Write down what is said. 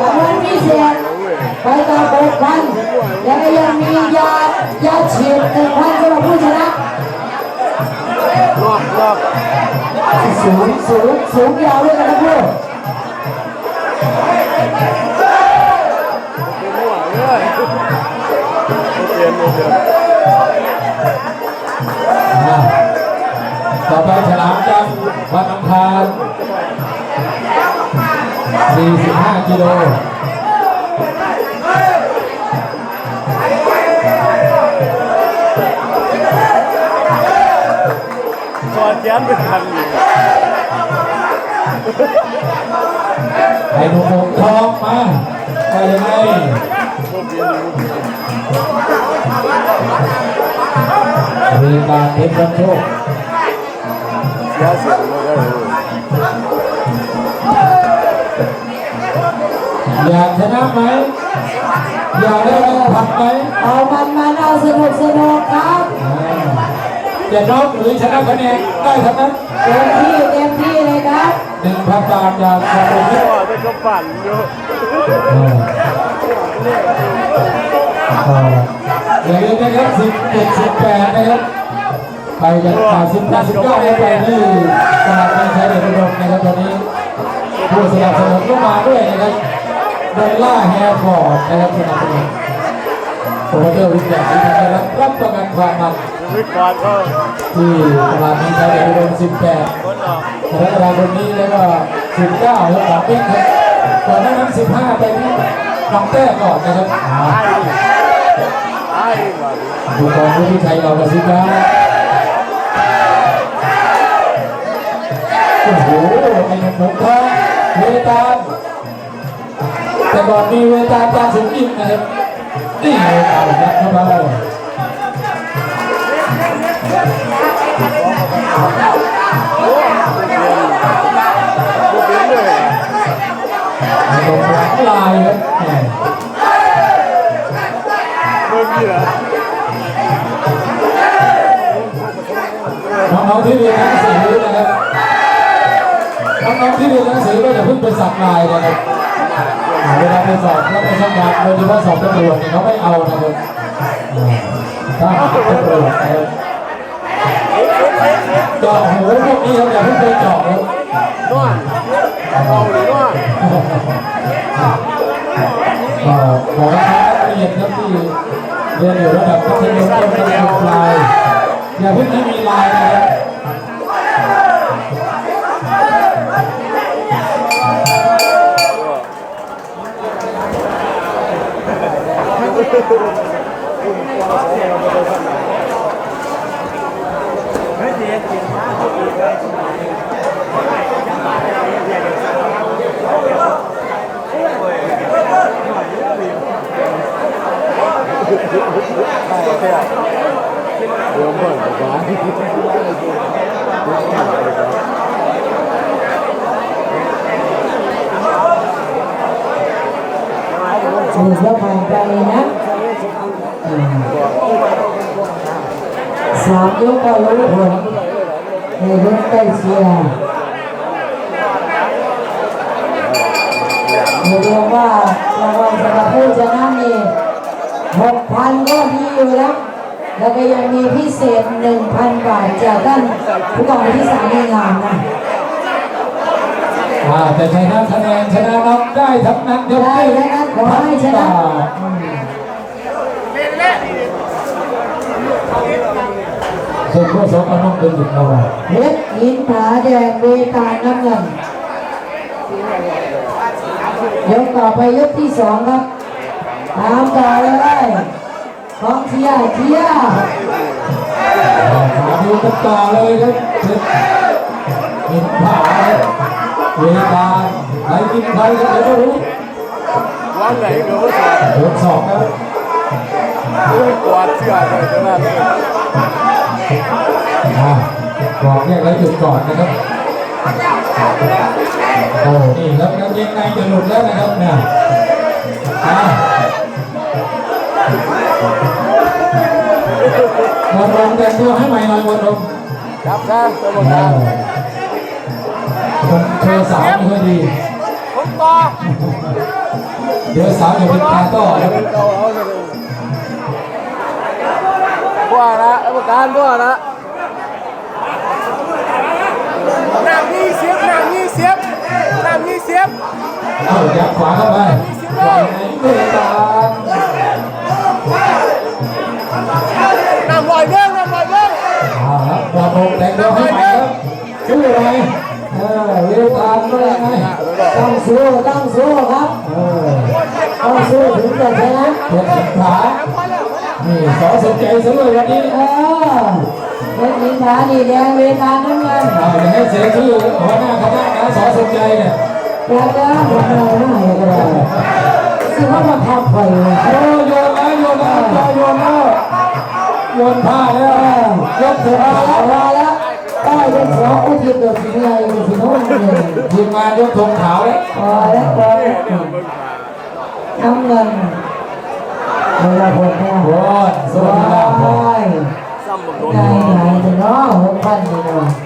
รางวัลพิเศษไปต่อหกพันแล้วก็ยังมียายาฉีดหนึ่งพันสำหรับผู้ชนะรอบรอบสูงสูงสูงยาวด้วยกันนะพูดเป็นหัวเลยเปลี่ยนต่อไปฉลามจังวันอังคาร 45 กิโลซอยแขนเป็นพันอยู่ไอ้หนุ่มทองมาไปยังไงพวกเปลี่ยนอยู่มีการเทควันโชคเสียเสียงเลยได้ อยากชนะไหมอยากได้รางวัลไหมเอามันมาเอาสนุกสนุกครับอ่าจะน็อกหรือชนะคะแนนได้ทั้งนั้นเต็มที่เต็มที่เลยครับหนึ่งพันบาทจากสมุทรพ่อได้ก็ปั่นอยู่อย่าลืมนะครับสิบเจ็ดสิบแปดนะครับไปกันมาสิบแปดสิบเก้าไปที่ตลาดเมืองชัยเดชอุดมนะครับตอนนี้ผู้สนับสนุนก็มาด้วยนะครับ ดอลล่าแฮร์ฟอร์ดนะครับสนับสนุนโปรโมเตอร์วิทยาศาสตร์นะครับรับประกันความมันที่ตลาดเมืองชัยเดชอุดม18คนออกกรกฎาคมนี้แล้วก็ 19แล้วก็ปิ๊กครับก่อนหน้านั้น 15 ไปที่น้องแต้ก่อนนะครับอ่าไอ้มาดูกองผู้ที่ชัยเรากระซิบนะโอ้โหไอ้หนุ่มหนุ่มทองเวตาล แต่ก่อนมีเวตาลจาสูงยิ่งนะครับนี่เวตาลยัดเข้าไปพวกเปลี่ยนเลยลงหลังลายครับนะน้องๆที่เรียนหนังสือนะครับน้องๆที่เรียนหนังสือก็อย่าเพิ่งไปสักลายนะครับ เวลาไปสอบแล้วไปสอบงานโดยเฉพาะสอบตำรวจเขาไม่เอานะครับถ้าตำรวจนะครับเจาะหูพวกนี้เขาอย่าเพิ่งไปเจาะครับนอนเอาหรือนอนก็ขอให้นักเรียนครับที่เรียนอยู่ระดับมัธยมต้นมัธยมปลายอย่าเพิ่งให้มี เดี๋ยวเพิ่งไปก่อน สูงแล้วผ่านไปนะอืม สามยกก็รู้ผลในรุ่นใกล้เชียร์เรียกว่ารางวัลสำหรับผู้ชนะนี่หกพันก็มีอยู่แล้ว แล้วก็ยังมีพิเศษหนึ่งพันบาทจากท่านผู้กองที่สามในงานนะอ่าแต่ชนะคะแนนชนะน็อกได้ทั้งนั้นครับได้แล้วนะขอให้ชนะ ส่วนผู้สองก็ต้องเป็นหยุดเอาไว้เพชรหินผาแดงเวตาลน้ำเงินยกต่อไปยกที่สองครับตามต่อเลยของเชียร์เชียร์มาดูกันต่อเลยครับเพชรเห็นผ่าเวลาใครกินใครก็เดี๋ยวก็รู้วันไหนก็ไม่สอบโดนสอบครับเรื่องกวาดเสื้อเลยขนาดนี้ อ่าบอกแยกแล้วหยุดก่อนนะครับโอ้นี่แล้วกางเกงในจะหลุดแล้วนะครับเนี่ยอ่าวันลงแต่งตัวให้ใหม่หน่อยวันลงจับซะตัวบเอทาอคนเธอสาวไม่ค่อยดีผมต่อเดี๋ยวสาวจะเป็นตาต่อครับ เอาเอาเลยบัวนะเอาประกันบัวนะน้ำยี่สิบน้ำยี่สิบน้ำยี่สิบเอายัดขวาเข้าไปปล่อยในเวลาน้ำลอยเด้งน้ำลอยเด้งเอาละบอลโบกแดงเดียวให้ใหม่ครับชื่ออะไรเออเวลาเมื่อไงต้องสู้ต้องสู้ครับเออต้องสู้ถึงจะชนะเปิดสินค้า นี่สอสนใจซะเลยวันนี้เออเล่นนินทาดีแดงเวทาน้ำเงินเอาอย่าให้เสียชื่อหัวหน้าคณะนะสอสนใจเนี่ยอยากจะหมดเลยหน่อยก็ได้สิว่ามาทับไปเลยโยโยนแล้วโยนแล้วโยนแล้วโยนผ้าแล้วยกถือมาแล้วแล้วใต้เป็นสองอุทิศเกิดสิ่งใดสิ่งโน้นเลยทีมงานยกธงขาวแล้วพอแล้วพอแล้วน้ำเงิน เวลาหมดเนี่ยโอ้ยสสววัสดีครับยซ้ำบักโดนไงไหนจะน้อหกพันเลยเนาะ